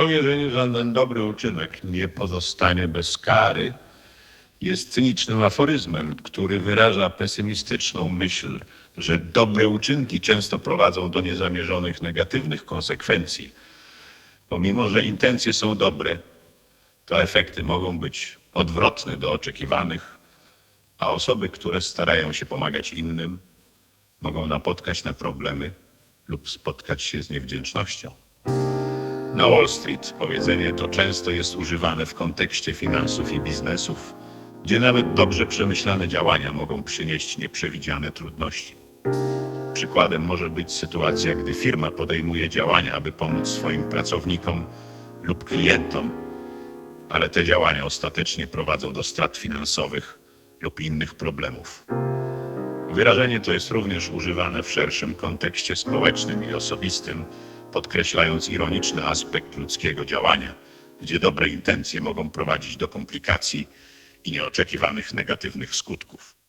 Bo jeżeli żaden dobry uczynek nie pozostanie bez kary, jest cynicznym aforyzmem, który wyraża pesymistyczną myśl, że dobre uczynki często prowadzą do niezamierzonych negatywnych konsekwencji. Pomimo, że intencje są dobre, to efekty mogą być odwrotne do oczekiwanych, a osoby, które starają się pomagać innym, mogą napotkać na problemy lub spotkać się z niewdzięcznością. Na Wall Street powiedzenie to często jest używane w kontekście finansów i biznesów, gdzie nawet dobrze przemyślane działania mogą przynieść nieprzewidziane trudności. Przykładem może być sytuacja, gdy firma podejmuje działania, aby pomóc swoim pracownikom lub klientom, ale te działania ostatecznie prowadzą do strat finansowych lub innych problemów. Wyrażenie to jest również używane w szerszym kontekście społecznym i osobistym, podkreślając ironiczny aspekt ludzkiego działania, gdzie dobre intencje mogą prowadzić do komplikacji i nieoczekiwanych negatywnych skutków.